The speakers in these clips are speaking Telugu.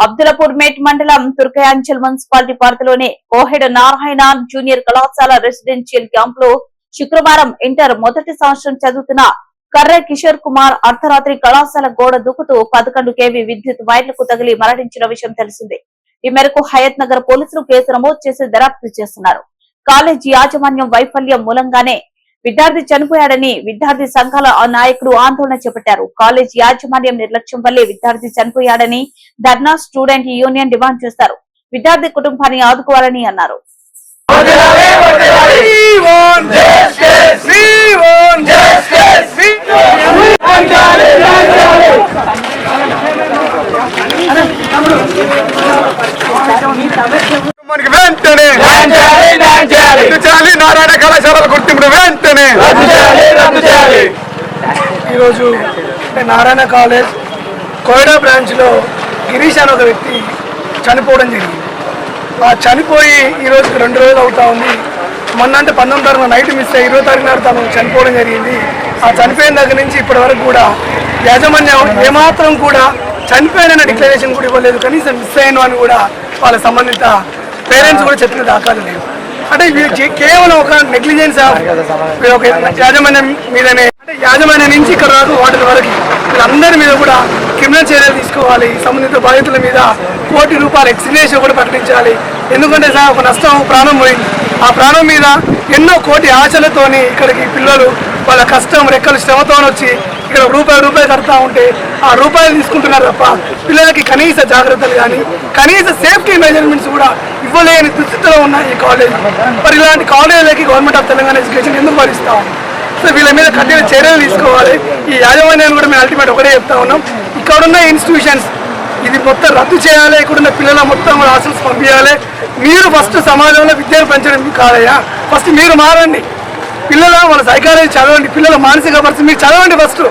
అబ్దులపూర్ మేట్ మండలం తుర్కయాంచల్ మున్సిపాలిటీ పరిధిలోని కోహెడ నారాయణ జూనియర్ కళాశాల రెసిడెన్షియల్ క్యాంప్లో శుక్రవారం ఇంటర్ మొదటి సంవత్సరం చదువుతున్న కర్ర కిషోర్ కుమార్ అర్ధరాత్రి కళాశాల గోడ దూకుతూ పదకొండు కేవీ విద్యుత్ వైర్లకు తగిలి మరణించిన విషయం తెలిసిందే. ఈ మేరకు హయత్ నగర్ పోలీసులు కేసు నమోదు చేసి దర్యాప్తు చేస్తున్నారు. కాలేజీ యాజమాన్యం వైఫల్యం మూలంగానే విద్యార్థి చనిపోయాడని విద్యార్థి సంఘాల ఆ నాయకుడు ఆందోళన చేపట్టారు. కాలేజ్ యాజమాన్యం నిర్లక్ష్యం వల్లే విద్యార్థి చనిపోయాడని ధర్నా స్టూడెంట్ యూనియన్ డిమాండ్ చేస్తారు. విద్యార్థి కుటుంబాన్ని ఆదుకోవాలని అన్నారు. We want justice. We want justice. We మనకి వెంటనే రద్దు చేయాలి నారాయణ కళాశాలల గుర్తింపును వెంటనే ఈరోజు అంటే నారాయణ కాలేజ్ కోయడా బ్రాంచ్లో గిరీష్ అనే ఒక వ్యక్తి చనిపోవడం జరిగింది. ఆ చనిపోయి ఈ రోజుకి రెండు రోజులు అవుతా ఉంది. మొన్న అంటే పంతొమ్మిది తారీఖున నైట్ మిస్ అయ్యి ఇరవై తారీఖు నాడు తను చనిపోవడం జరిగింది. ఆ చనిపోయిన దగ్గర నుంచి ఇప్పటి వరకు కూడా యాజమాన్యం ఏమాత్రం కూడా చనిపోయిన డిక్లరేషన్ కూడా ఇవ్వలేదు. కనీసం మిస్ అయిన అని కూడా వాళ్ళ సంబంధిత పేరెంట్స్ కూడా చెప్పిన దాఖలు లేవు. అంటే కేవలం ఒక నెగ్లిజెన్స్ ఒక యాజమాన్యం మీదనే అంటే యాజమాన్యం నుంచి ఇక్కడ వరకు వాటి వరకు వీళ్ళందరి మీద కూడా క్రిమినల్ చర్యలు తీసుకోవాలి. సంబంధిత బాధితుల మీద కోటి రూపాయలు ఎక్స్గ్రేషన్ కూడా ప్రకటించాలి. ఎందుకంటే సార్ ఒక నష్టం ప్రాణం పోయింది. ఆ ప్రాణం మీద ఎన్నో కోటి ఆశలతోని ఇక్కడికి పిల్లలు వాళ్ళ కష్టం రెక్కలు శ్రమతో వచ్చి ఇక్కడ రూపాయి రూపాయి కడతా ఉంటే ఆ రూపాయలు తీసుకుంటున్నారు తప్ప పిల్లలకి కనీస జాగ్రత్తలు కానీ కనీస సేఫ్టీ మెజర్మెంట్స్ కూడా ఇవ్వలేని దుస్థితిలో ఉన్న ఈ కాలేజ్. మరి ఇలాంటి కాలేజీలకి గవర్నమెంట్ ఆఫ్ తెలంగాణ ఎడ్యుకేషన్ ఎందుకు భరిస్తా ఉంది సో వీళ్ళ మీద కఠిన చర్యలు తీసుకోవాలి. ఈ యాజమాన్యాన్ని కూడా మేము అల్టిమేట్ ఒకటే చెప్తా ఉన్నాం. ఇక్కడ ఉన్న ఇన్స్టిట్యూషన్స్ ఇది మొత్తం రద్దు చేయాలి ఇక్కడున్న పిల్లల మొత్తం హాస్టల్స్ పంపించాలి. మీరు ఫస్ట్ సమాజంలో విద్యను పెంచడం కాదయ్యా. ఫస్ట్ మీరు మారండి. పిల్లల వాళ్ళ సైకాలజీ చదవండి. పిల్లల మానసిక పరిస్థితి మీరు చదవండి ఫస్ట్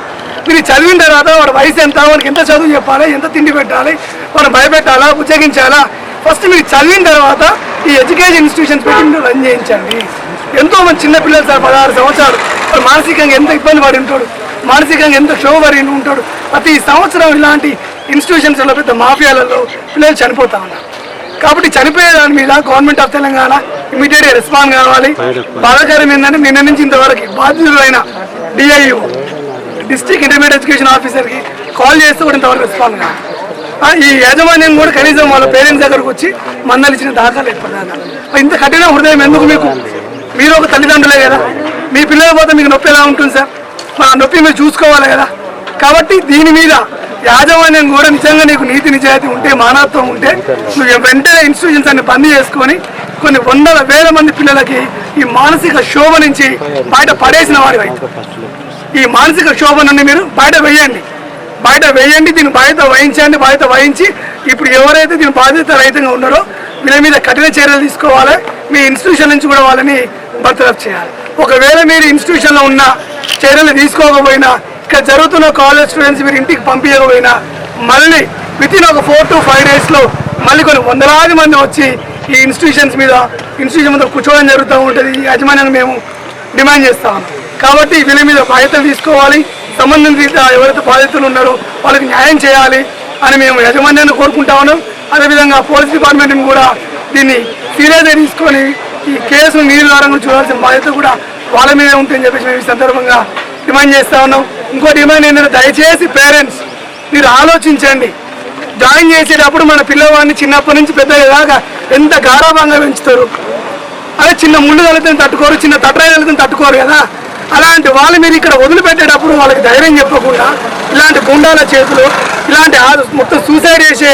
మీరు చదివిన తర్వాత వాడి వయసు ఎంత వాడికి ఎంత చదువు చెప్పాలి ఎంత తిండి పెట్టాలి వాడిని భయపెట్టాలా ఉద్యోగించాలా? ఫస్ట్ మీరు చదివిన తర్వాత ఈ ఎడ్యుకేషన్ ఇన్స్టిట్యూషన్స్ పెట్టి మీరు రన్ చేయించండి. ఎంతో మంది చిన్నపిల్లలు సార్ పదహారు సంవత్సరాలు వాడు మానసికంగా ఎంత ఇబ్బంది పడి ఉంటాడు మానసికంగా ఎంత క్షోభ పడి ఉంటాడు. ప్రతి సంవత్సరం ఇలాంటి ఇన్స్టిట్యూషన్స్లో పెద్ద మాఫియాలలో పిల్లలు చనిపోతా ఉన్నారు. కాబట్టి చనిపోయే దాని మీద గవర్నమెంట్ ఆఫ్ తెలంగాణ ఇమీడియట్గా రెస్పాండ్ కావాలి. బాధాకరం ఏంటంటే నిన్న నుంచి ఇంతవరకు బాధ్యులైన D I O district intermediate education ఆఫీసర్కి కాల్ చేస్తే కూడా ఇంతవరకు రెస్పాండ్ కావాలి ఈ యాజమాన్యం కూడా కనీసం వాళ్ళ పేరెంట్స్ దగ్గరకు వచ్చి మందలు ఇచ్చిన దాఖలు ఇప్పటిదాకా ఇంత కఠిన హృదయం ఎందుకు మీకు? మీరు ఒక తల్లిదండ్రులే కదా. మీ పిల్లల పోతే మీకు నొప్పి ఎలా ఉంటుంది సార్? మా నొప్పి మీరు చూసుకోవాలి కదా. కాబట్టి దీని మీద యాజమాన్యం కూడా నిజంగా నీకు నీతి నిజాయితీ ఉంటే మానవత్వం ఉంటే నువ్వు వెంటనే ఇన్స్టిట్యూషన్స్ అన్ని బంద్ చేసుకొని కొన్ని వందల వేల మంది పిల్లలకి ఈ మానసిక శోభ నుంచి బయట పడేసిన వారి ఈ మానసిక శోభ నుండి మీరు బయట వేయండి. బయట వేయండి దీని బాధ్యత వహించండి బాధ్యత వహించి ఇప్పుడు ఎవరైతే దీని బాధ్యత రహితంగా ఉన్నారో వీళ్ళ మీద కఠిన చర్యలు తీసుకోవాలి. మీ ఇన్స్టిట్యూషన్ నుంచి కూడా వాళ్ళని బర్తరఫ్ చేయాలి. ఒకవేళ మీరు ఇన్స్టిట్యూషన్లో ఉన్న చర్యలు తీసుకోకపోయినా ఇక్కడ జరుగుతున్న కాలేజ్ స్టూడెంట్స్ మీరు ఇంటికి పంపించకపోయినా మళ్ళీ విత్ ఇన్ ఒక ఫోర్ టు ఫైవ్ డేస్లో మళ్ళీ కొన్ని వందలాది మంది వచ్చి ఈ ఇన్స్టిట్యూషన్స్ మీద ఇన్స్టిట్యూషన్ మీద కూర్చోవడం జరుగుతూ ఉంటుంది. ఈ యాజమాన్యాన్ని మేము డిమాండ్ చేస్తాం. కాబట్టి వీళ్ళ మీద బాధ్యతలు తీసుకోవాలి. సంబంధిత ఎవరైతే బాధితులు ఉన్నారో వాళ్ళకి న్యాయం చేయాలి అని మేము యాజమాన్యాన్ని కోరుకుంటా ఉన్నాం. అదేవిధంగా పోలీస్ డిపార్ట్మెంట్ని కూడా దీన్ని సీరియస్గా తీసుకొని ఈ కేసును నీరుగారంగా చూడాల్సిన బాధ్యత కూడా వాళ్ళ మీదే ఉంటుందని చెప్పేసి మేము ఈ సందర్భంగా డిమాండ్ చేస్తా ఉన్నాం ఇంకో డిమాండ్ ఏంటంటే దయచేసి పేరెంట్స్ మీరు ఆలోచించండి. జాయిన్ చేసేటప్పుడు మన పిల్లవాడిని చిన్నప్పటి నుంచి పెద్ద దాకా ఎంత గారాభంగా పెంచుతారు? అదే చిన్న ముళ్ళు తగ్గుతుంది తట్టుకోరు చిన్న తట్రాయి తగ్గుతుంది తట్టుకోరు కదా? అలాంటి వాళ్ళు మీరు ఇక్కడ వదిలిపెట్టేటప్పుడు వాళ్ళకి ధైర్యం చెప్పకుండా ఇలాంటి గుండాల చేతులు ఇలాంటి ఆ- మొత్తం సూసైడ్ చేసే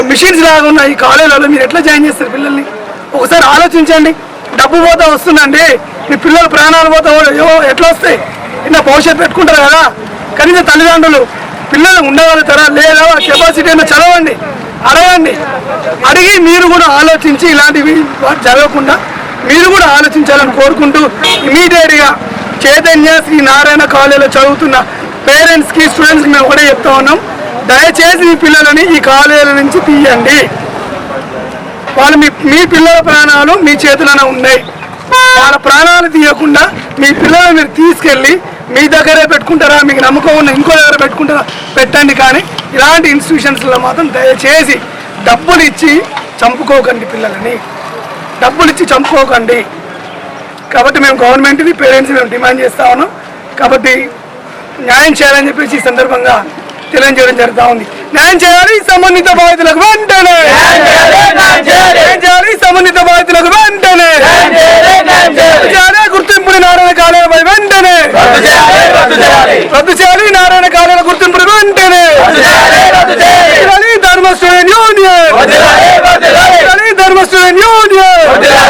మిషన్స్ లాగా ఉన్న ఈ కాలేజీలలో మీరు ఎట్లా జాయిన్ చేస్తారు పిల్లల్ని? ఒకసారి ఆలోచించండి. డబ్బు పోతా వస్తుందండి. మీ పిల్లల ప్రాణాలు పోతా ఎట్లా వస్తాయి? ఇలా భవిష్యత్తు పెట్టుకుంటారు కదా. కనీసం తల్లిదండ్రులు పిల్లలు ఉండగలుగుతారా లేదా కెపాసిటీ అయినా చదవండి అడగండి. అడిగి మీరు కూడా ఆలోచించి ఇలాంటివి జరగకుండా మీరు కూడా ఆలోచించాలని కోరుకుంటూ ఇమీడియట్గా చైతన్య శ్రీ నారాయణ కాలేజీలో చదువుతున్న పేరెంట్స్కి స్టూడెంట్స్కి మేము ఒకటే చెప్తా ఉన్నాం. దయచేసి మీ పిల్లలని ఈ కాలేజీల నుంచి తీయండి. వాళ్ళు మీ మీ పిల్లల ప్రాణాలు మీ చేతులోనే ఉన్నాయి. వాళ్ళ ప్రాణాలు తీయకుండా మీ పిల్లలు మీరు తీసుకెళ్ళి మీ దగ్గరే పెట్టుకుంటారా? మీకు నమ్మకం ఉన్న ఇంకో దగ్గర పెట్టుకుంటారా? పెట్టండి కానీ ఇలాంటి ఇన్స్టిట్యూషన్స్లో మాత్రం దయచేసి డబ్బులు ఇచ్చి చంపుకోకండి పిల్లలని. డబ్బులు ఇచ్చి చంపుకోకండి. కాబట్టి మేము గవర్నమెంట్ని పేరెంట్స్ మేము డిమాండ్ చేస్తా ఉన్నాం. కాబట్టి న్యాయం చేయాలని చెప్పేసి ఈ సందర్భంగా తెలియజేయడం జరుగుతూ ఉంది. న్యాయం చేయాలి సంబంధిత బాధితులకు వెంటనే! న్యాయం చేయాలి సంబంధిత బాధితులకు వెంటనే Union! Odilaj, odilaj! Solidarna Student Union! Odilaj!